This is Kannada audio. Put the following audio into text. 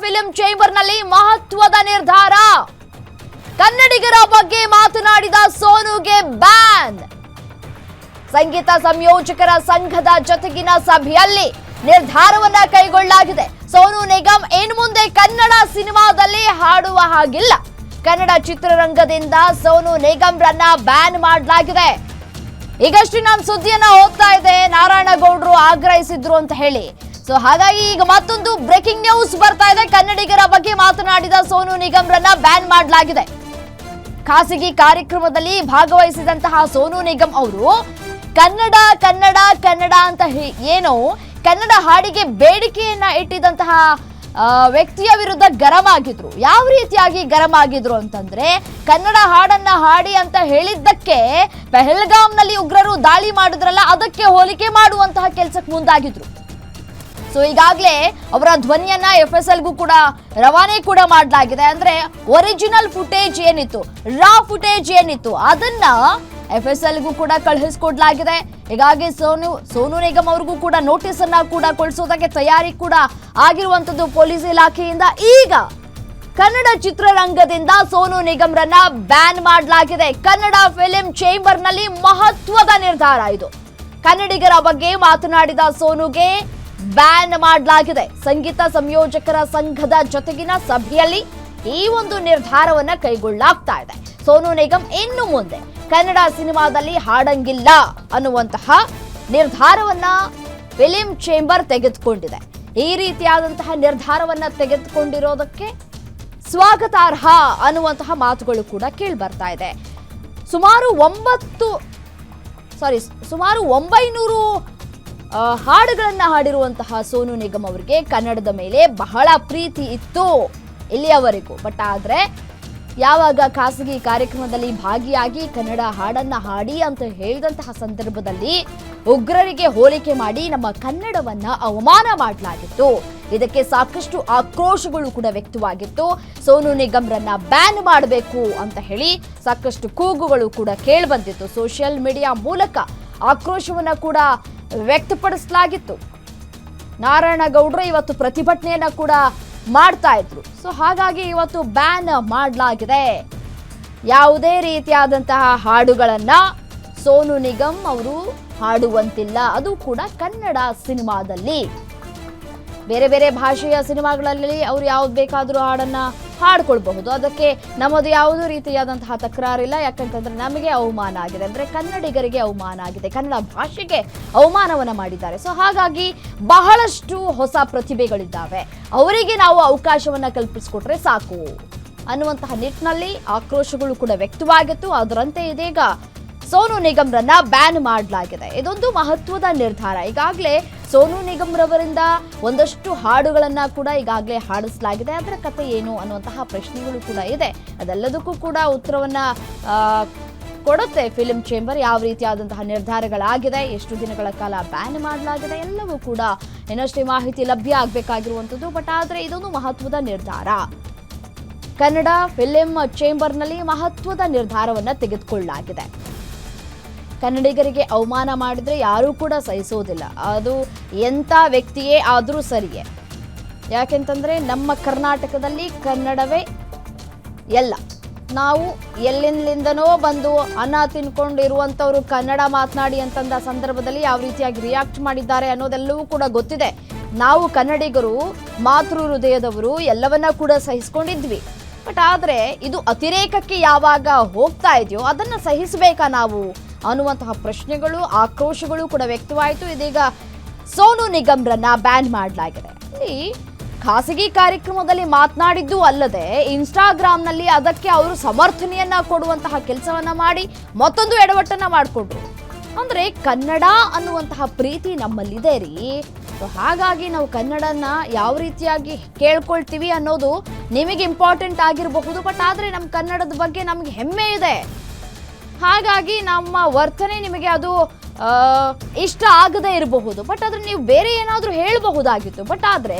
ಫಿಲ್ಮ್ ಚೇಂಬರ್ನಲ್ಲಿ ಮಹತ್ವದ ನಿರ್ಧಾರ. ಕನ್ನಡಿಗರ ಬಗ್ಗೆ ಮಾತನಾಡಿದ ಸೋನುಗೆ ಬ್ಯಾನ್. ಸಂಗೀತ ಸಂಯೋಜಕರ ಸಂಘದ ಜೊತೆಗಿನ ಸಭೆಯಲ್ಲಿ ನಿರ್ಧಾರವನ್ನ ಕೈಗೊಳ್ಳಲಾಗಿದೆ. ಸೋನು ನಿಗಮ್ ಇನ್ನು ಮುಂದೆ ಕನ್ನಡ ಸಿನಿಮಾದಲ್ಲಿ ಹಾಡುವ ಹಾಗಿಲ್ಲ. ಕನ್ನಡ ಚಿತ್ರರಂಗದಿಂದ ಸೋನು ನಿಗಮ್ರನ್ನ ಬ್ಯಾನ್ ಮಾಡಲಾಗಿದೆ. ಈಗಷ್ಟೇ ನಾನು ಸುದ್ದಿಯನ್ನ ಓದ್ತಾ ಇದ್ದೆ. ನಾರಾಯಣಗೌಡರು ಆಗ್ರಹಿಸಿದ್ರು ಅಂತ ಹೇಳಿ. ಸೊ ಹಾಗಾಗಿ ಈಗ ಮತ್ತೊಂದು ಬ್ರೇಕಿಂಗ್ ನ್ಯೂಸ್ ಬರ್ತಾ ಇದೆ. ಕನ್ನಡಿಗರ ಬಗ್ಗೆ ಮಾತನಾಡಿದ ಸೋನು ನಿಗಮ್ರನ್ನ ಬ್ಯಾನ್ ಮಾಡಲಾಗಿದೆ. ಖಾಸಗಿ ಕಾರ್ಯಕ್ರಮದಲ್ಲಿ ಭಾಗವಹಿಸಿದಂತಹ ಸೋನು ನಿಗಮ್ ಅವರು, ಕನ್ನಡ ಕನ್ನಡ ಕನ್ನಡ ಅಂತ ಏನು ಕನ್ನಡ ಹಾಡಿಗೆ ಬೇಡಿಕೆಯನ್ನ ಇಟ್ಟಿದಂತಹ ವ್ಯಕ್ತಿಯ ವಿರುದ್ಧ ಗರಂ ಆಗಿದ್ರು. ಯಾವ ರೀತಿಯಾಗಿ ಗರಂ ಆಗಿದ್ರು ಅಂತಂದ್ರೆ, ಕನ್ನಡ ಹಾಡನ್ನ ಹಾಡಿ ಅಂತ ಹೇಳಿದ್ದಕ್ಕೆ ಪೆಹಲ್ಗಾಮ್ನಲ್ಲಿ ಉಗ್ರರು ದಾಳಿ ಮಾಡಿದ್ರಲ್ಲ, ಅದಕ್ಕೆ ಹೋಲಿಕೆ ಮಾಡುವಂತಹ ಕೆಲಸಕ್ಕೆ ಮುಂದಾಗಿದ್ರು. ಸೊ ಈಗಾಗಲೇ ಅವರ ಧ್ವನಿಯನ್ನ ಎಫ್ ಎಸ್ ಎಲ್ಗೂ ಕೂಡ ರವಾನೆ ಕೂಡ ಮಾಡಲಾಗಿದೆ. ಅಂದ್ರೆ ಒರಿಜಿನಲ್ ಫುಟೇಜ್ ಏನಿತ್ತು? ರಾ ಫುಟೇಜ್ ಏನಿತ್ತು? ಅದನ್ನ ಎಫ್ ಎಸ್ ಎಲ್ಗೂ ಕೂಡ ಕಳುಹಿಸಿಕೊಡ್ಲಾಗಿದೆ ಹೀಗಾಗಿ ಸೋನು ಸೋನು ನಿಗಮ್ ಅವ್ರಿಗೂ ಕೂಡ ನೋಟಿಸ್ ಅನ್ನ ಕೂಡ ಕೊಡಿಸೋದಕ್ಕೆ ತಯಾರಿ ಕೂಡ ಆಗಿರುವಂತದ್ದು ಪೊಲೀಸ್ ಇಲಾಖೆಯಿಂದ. ಈಗ ಕನ್ನಡ ಚಿತ್ರರಂಗದಿಂದ ಸೋನು ನಿಗಮ್ರನ್ನ ಬ್ಯಾನ್ ಮಾಡಲಾಗಿದೆ. ಕನ್ನಡ ಫಿಲಿಂ ಚೇಂಬರ್ನಲ್ಲಿ ಮಹತ್ವದ ನಿರ್ಧಾರ ಇದು. ಕನ್ನಡಿಗರ ಬಗ್ಗೆ ಮಾತನಾಡಿದ ಸೋನುಗೆ ಬ್ಯಾನ್ ಮಾಡಲಾಗಿದೆ. ಸಂಗೀತ ಸಂಯೋಜಕರ ಸಂಘದ ಜೊತೆಗಿನ ಸಭೆಯಲ್ಲಿ ಈ ಒಂದು ನಿರ್ಧಾರವನ್ನ ಕೈಗೊಳ್ಳಲಾಗ್ತಾ ಇದೆ. ಸೋನು ನಿಗಮ್ ಇನ್ನು ಮುಂದೆ ಕನ್ನಡ ಸಿನಿಮಾದಲ್ಲಿ ಹಾಡಂಗಿಲ್ಲ ಅನ್ನುವಂತಹ ನಿರ್ಧಾರವನ್ನ ಫಿಲಿಂ ಚೇಂಬರ್ ತೆಗೆದುಕೊಂಡಿದೆ. ಈ ರೀತಿಯಾದಂತಹ ನಿರ್ಧಾರವನ್ನ ತೆಗೆದುಕೊಂಡಿರೋದಕ್ಕೆ ಸ್ವಾಗತಾರ್ಹ ಅನ್ನುವಂತಹ ಮಾತುಗಳು ಕೂಡ ಕೇಳಿ ಬರ್ತಾ ಇದೆ. ಸುಮಾರು ಒಂಬತ್ತು ಸಾರಿ ಸುಮಾರು ಒಂಬೈನೂರು ಹಾಡುಗಳನ್ನ ಹಾಡಿರುವಂತಹ ಸೋನು ನಿಗಮ್ ಅವರಿಗೆ ಕನ್ನಡದ ಮೇಲೆ ಬಹಳ ಪ್ರೀತಿ ಇತ್ತು ಇಲ್ಲಿಯವರೆಗೂ. ಬಟ್ ಆದ್ರೆ ಯಾವಾಗ ಖಾಸಗಿ ಕಾರ್ಯಕ್ರಮದಲ್ಲಿ ಭಾಗಿಯಾಗಿ ಕನ್ನಡ ಹಾಡನ್ನ ಹಾಡಿ ಅಂತ ಹೇಳಿದಂತಹ ಸಂದರ್ಭದಲ್ಲಿ ಉಗ್ರರಿಗೆ ಹೋಲಿಕೆ ಮಾಡಿ ನಮ್ಮ ಕನ್ನಡವನ್ನ ಅವಮಾನ ಮಾಡಲಾಗಿತ್ತು. ಇದಕ್ಕೆ ಸಾಕಷ್ಟು ಆಕ್ರೋಶಗಳು ಕೂಡ ವ್ಯಕ್ತವಾಗಿತ್ತು. ಸೋನು ನಿಗಮ್ರನ್ನ ಬ್ಯಾನ್ ಮಾಡಬೇಕು ಅಂತ ಹೇಳಿ ಸಾಕಷ್ಟು ಕೂಗುಗಳು ಕೂಡ ಕೇಳಿಬಂದಿತ್ತು. ಸೋಷಿಯಲ್ ಮೀಡಿಯಾ ಮೂಲಕ ಆಕ್ರೋಶವನ್ನ ಕೂಡ ವ್ಯಕ್ತಪಡಿಸಲಾಗಿತ್ತು. ನಾರಾಯಣಗೌಡರು ಇವತ್ತು ಪ್ರತಿಭಟನೆಯನ್ನ ಕೂಡ ಮಾಡ್ತಾ ಇದ್ರು. ಸೊ ಹಾಗಾಗಿ ಇವತ್ತು ಬ್ಯಾನ್ ಮಾಡಲಾಗಿದೆ. ಯಾವುದೇ ರೀತಿಯಾದಂತಹ ಹಾಡುಗಳನ್ನ ಸೋನು ನಿಗಮ್ ಅವರು ಹಾಡುವಂತಿಲ್ಲ. ಅದು ಕೂಡ ಕನ್ನಡ ಸಿನಿಮಾದಲ್ಲಿ. ಬೇರೆ ಬೇರೆ ಭಾಷೆಯ ಸಿನಿಮಾಗಳಲ್ಲಿ ಅವ್ರು ಯಾವ್ದು ಬೇಕಾದರೂ ಹಾಡನ್ನ ಹಾಡ್ಕೊಳ್ಬಹುದು. ಅದಕ್ಕೆ ನಮ್ಮದು ಯಾವುದೂ ರೀತಿಯಾದಂತಹ ತಕರಾರಿಲ್ಲ. ಯಾಕಂತಂದ್ರೆ ನಮಗೆ ಅವಮಾನ ಆಗಿದೆ ಅಂದ್ರೆ ಕನ್ನಡಿಗರಿಗೆ ಅವಮಾನ ಆಗಿದೆ. ಕನ್ನಡ ಭಾಷೆಗೆ ಅವಮಾನವನ್ನ ಮಾಡಿದ್ದಾರೆ. ಸೊ ಹಾಗಾಗಿ ಬಹಳಷ್ಟು ಹೊಸ ಪ್ರತಿಭೆಗಳಿದ್ದಾವೆ. ಅವರಿಗೆ ನಾವು ಅವಕಾಶವನ್ನ ಕಲ್ಪಿಸಿಕೊಟ್ರೆ ಸಾಕು ಅನ್ನುವಂತಹ ನಿಟ್ಟಿನಲ್ಲಿ ಆಕ್ರೋಶಗಳು ಕೂಡ ವ್ಯಕ್ತವಾಗಿತ್ತು. ಅದರಂತೆ ಇದೀಗ ಸೋನು ನಿಗಮ್ರನ್ನ ಬ್ಯಾನ್ ಮಾಡಲಾಗಿದೆ. ಇದೊಂದು ಮಹತ್ವದ ನಿರ್ಧಾರ. ಈಗಾಗಲೇ ಸೋನು ನಿಗಮ್ ರವರಿಂದ ಒಂದಷ್ಟು ಹಾಡುಗಳನ್ನ ಕೂಡ ಈಗಾಗಲೇ ಹಾಡಿಸಲಾಗಿದೆ. ಅದರ ಕತೆ ಏನು ಅನ್ನುವಂತಹ ಪ್ರಶ್ನೆಗಳು ಕೂಡ ಇದೆ. ಅದೆಲ್ಲದಕ್ಕೂ ಕೂಡ ಉತ್ತರವನ್ನ ಕೊಡುತ್ತೆ ಫಿಲ್ಮ್ ಚೇಂಬರ್. ಯಾವ ರೀತಿಯಾದಂತಹ ನಿರ್ಧಾರಗಳಾಗಿದೆ, ಎಷ್ಟು ದಿನಗಳ ಕಾಲ ಬ್ಯಾನ್ ಮಾಡಲಾಗಿದೆ, ಎಲ್ಲವೂ ಕೂಡ ಇನ್ನಷ್ಟೇ ಮಾಹಿತಿ ಲಭ್ಯ ಆಗಬೇಕಾಗಿರುವಂಥದ್ದು. ಬಟ್ ಆದರೆ ಇದೊಂದು ಮಹತ್ವದ ನಿರ್ಧಾರ. ಕನ್ನಡ ಫಿಲಿಂ ಚೇಂಬರ್ನಲ್ಲಿ ಮಹತ್ವದ ನಿರ್ಧಾರವನ್ನು ತೆಗೆದುಕೊಳ್ಳಲಾಗಿದೆ. ಕನ್ನಡಿಗರಿಗೆ ಅವಮಾನ ಮಾಡಿದರೆ ಯಾರೂ ಕೂಡ ಸಹಿಸೋದಿಲ್ಲ. ಅದು ಎಂಥ ವ್ಯಕ್ತಿಯೇ ಆದರೂ ಸರಿಯೇ. ಯಾಕೆಂತಂದರೆ ನಮ್ಮ ಕರ್ನಾಟಕದಲ್ಲಿ ಕನ್ನಡವೇ ಎಲ್ಲ. ನಾವು ಎಲ್ಲಿಂದಲಿಂದನೋ ಬಂದು ಅನ್ನ ತಿನ್ಕೊಂಡು ಇರುವಂಥವ್ರು ಕನ್ನಡ ಮಾತನಾಡಿ ಅಂತಂದ ಸಂದರ್ಭದಲ್ಲಿ ಯಾವ ರೀತಿಯಾಗಿ ರಿಯಾಕ್ಟ್ ಮಾಡಿದ್ದಾರೆ ಅನ್ನೋದೆಲ್ಲವೂ ಕೂಡ ಗೊತ್ತಿದೆ. ನಾವು ಕನ್ನಡಿಗರು, ಮಾತೃ ಹೃದಯದವರು ಎಲ್ಲವನ್ನ ಕೂಡ ಸಹಿಸ್ಕೊಂಡಿದ್ವಿ. ಬಟ್ ಆದರೆ ಇದು ಅತಿರೇಕಕ್ಕೆ ಯಾವಾಗ ಹೋಗ್ತಾ ಇದೆಯೋ ಅದನ್ನು ಸಹಿಸಬೇಕಾ ನಾವು? ಅನ್ನುವಂತಹ ಪ್ರಶ್ನೆಗಳು, ಆಕ್ರೋಶಗಳು ಕೂಡ ವ್ಯಕ್ತವಾಯಿತು. ಇದೀಗ ಸೋನು ನಿಗಮ್ರನ್ನ ಬ್ಯಾನ್ ಮಾಡಲಾಗಿದೆ. ಖಾಸಗಿ ಕಾರ್ಯಕ್ರಮದಲ್ಲಿ ಮಾತನಾಡಿದ್ದು ಅಲ್ಲದೆ ಇನ್ಸ್ಟಾಗ್ರಾಮ್ನಲ್ಲಿ ಅದಕ್ಕೆ ಅವರು ಸಮರ್ಥನೆಯನ್ನ ಕೊಡುವಂತಹ ಕೆಲಸವನ್ನ ಮಾಡಿ ಮತ್ತೊಂದು ಎಡವಟ್ಟನ್ನ ಮಾಡಿಕೊಂಡ್ರು. ಅಂದ್ರೆ ಕನ್ನಡ ಅನ್ನುವಂತಹ ಪ್ರೀತಿ ನಮ್ಮಲ್ಲಿದೆ ರೀ. ಹಾಗಾಗಿ ನಾವು ಕನ್ನಡನ ಯಾವ ರೀತಿಯಾಗಿ ಕೇಳ್ಕೊಳ್ತೀವಿ ಅನ್ನೋದು ನಿಮಗೆ ಇಂಪಾರ್ಟೆಂಟ್ ಆಗಿರಬಹುದು. ಬಟ್ ಆದರೆ ನಮ್ಮ ಕನ್ನಡದ ಬಗ್ಗೆ ನಮ್ಗೆ ಹೆಮ್ಮೆ ಇದೆ. ಹಾಗಾಗಿ ನಮ್ಮ ವರ್ತನೆ ನಿಮಗೆ ಅದು ಇಷ್ಟ ಆಗದೇ ಇರಬಹುದು. ಬಟ್ ಆದರೆ ನೀವು ಬೇರೆ ಏನಾದರೂ ಹೇಳಬಹುದಾಗಿತ್ತು. ಬಟ್ ಆದರೆ